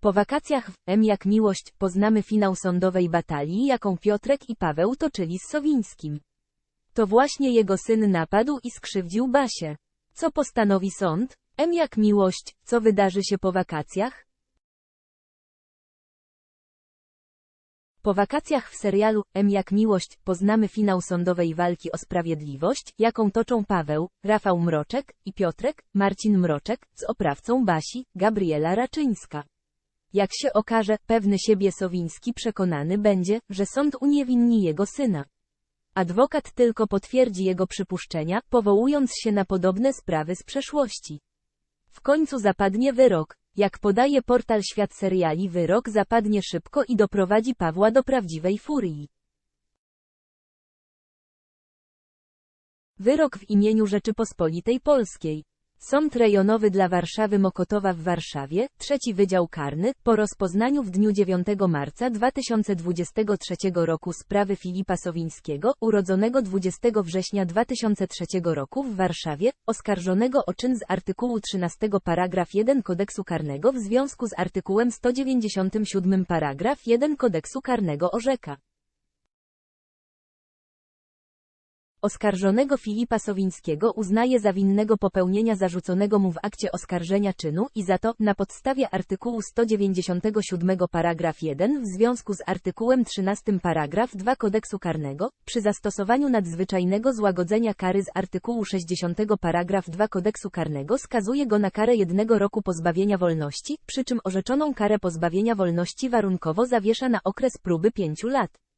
Po wakacjach w M jak miłość poznamy finał sądowej batalii, jaką Piotrek i Paweł toczyli z Sowińskim. To właśnie jego syn napadł i skrzywdził Basię. Co postanowi sąd? M jak miłość, co wydarzy się po wakacjach? Po wakacjach w serialu M jak miłość poznamy finał sądowej walki o sprawiedliwość, jaką toczą Paweł, Rafał Mroczek i Piotrek, Marcin Mroczek, z oprawcą Basi, Gabriela Raczyńska. Jak się okaże, pewny siebie Sowiński przekonany będzie, że sąd uniewinni jego syna. Adwokat tylko potwierdzi jego przypuszczenia, powołując się na podobne sprawy z przeszłości. W końcu zapadnie wyrok. Jak podaje portal Świat Seriali wyrok zapadnie szybko i doprowadzi Pawła do prawdziwej furii. Wyrok w imieniu Rzeczypospolitej Polskiej. Sąd rejonowy dla Warszawy Mokotowa w Warszawie, trzeci Wydział Karny, po rozpoznaniu w dniu 9 marca 2023 roku sprawy Filipa Sowińskiego, urodzonego 20 września 2003 roku w Warszawie, oskarżonego o czyn z artykułu 13 paragraf 1 Kodeksu Karnego w związku z artykułem 197 paragraf 1 Kodeksu Karnego orzeka. Oskarżonego Filipa Sowińskiego uznaje za winnego popełnienia zarzuconego mu w akcie oskarżenia czynu i za to, na podstawie artykułu 197 paragraf 1 w związku z artykułem 13 paragraf 2 kodeksu karnego, przy zastosowaniu nadzwyczajnego złagodzenia kary z artykułu 60 paragraf 2 kodeksu karnego skazuje go na karę jednego roku pozbawienia wolności, przy czym orzeczoną karę pozbawienia wolności warunkowo zawiesza na okres próby pięciu lat.